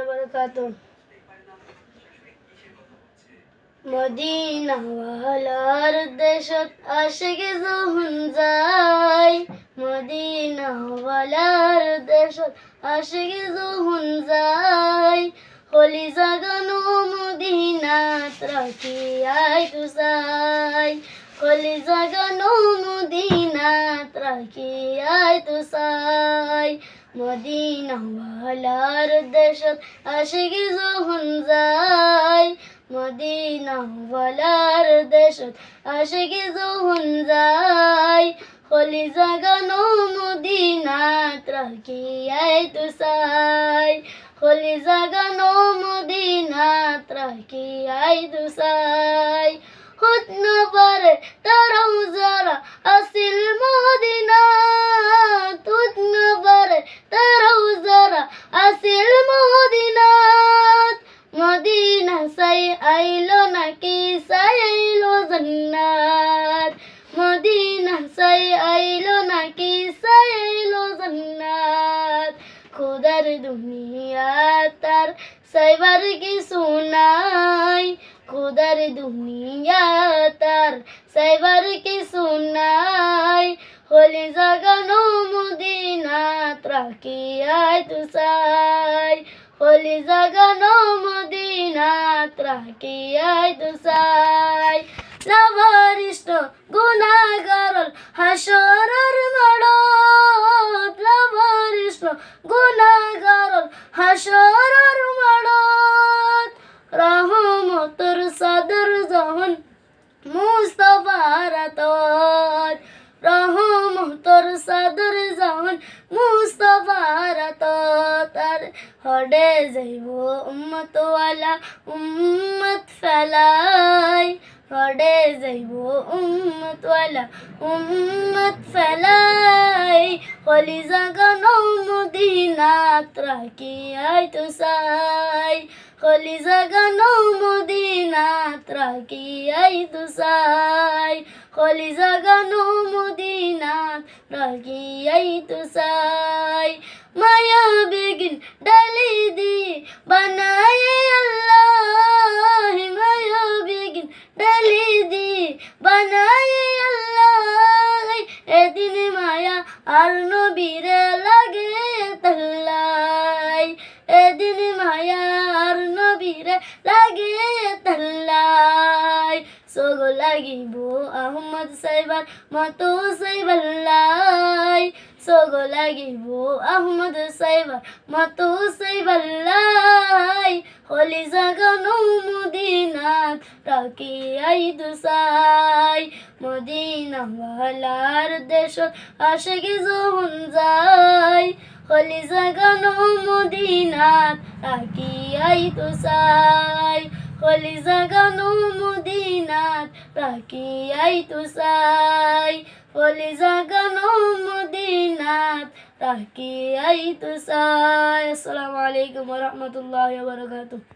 বারাকাতুহু মদিনাওয়ালার দেশত আশিক যখন যায়, মদিনাওয়ালার দেশত আশিক যখন যায়, হলি জাগানো মদিনাত রাখিয়াই তুসাই হলি জাগানো মদিনাত রাখিয়াই তুসাই মদিনাওয়ালার দেশত আশিক যখন যায়। মদিনাওয়ালার দেশত আশিক যখন যায়। হলি জাগানো মদিনাত রাখিয়াই তুসাই হলি জাগানো মদিনাত রাখিয়াই তুসাই হুত না পারে তারাও খোদার দুনিয়া সাইবার কিছু নাই খোদার দুনিয়া সাইবার কিছু নাই হলি জাগানো মদিনাত রাখিয়াই তুসাই হলি জাগানো মদিনাত রাখিয়াই তুসাই লাভারিষ্ট গুণাগারল হাসরর গুণাগারল হাসরর মড়ত। রহমতর সদর যখন মুস্তফার তত রহমতর সদর যখন মুস্তফার তার হডে যাইব উম্মত ওয়ালা উম্মত ফেলাই। হডে যাইব উম্মত ওয়ালা উম্মত ফেলাই। হলি জাগানো মদিনাত রাখি আই তো সাই? হলি জাগানো মদিনাত রাখি আই তো সাই? হলি জাগানো মদিনাত রাখি আই তো সাই? মায়া বেগিন ডালি দি বানায়ে আল্লাহ। মায়া বেগিন ডালি দি বানায়ে আল্লাহ। এদিন মায়া আর নবীরে লাগিব আহমদ সাইবার মতো সাইবাল্লাই সগো লাগিব। আহমদ সাইবার মতো সাইবাল্লাই হলি জাগানো মদিনাত রাকি আই দুসাই মদিনাওয়ালার দেশত আশেকে যখন যায়। হলি জাগানো মদিনাত রাকি আই দুসাই হলি জাগানো মদিনাত রাকি আই তুসাই হলি জাগানো মদিনাত রাকি আই তুসাই আসসালামু আলাইকুম ওয়া রাহমাতুল্লাহি ওয়া বারাকাতুহু।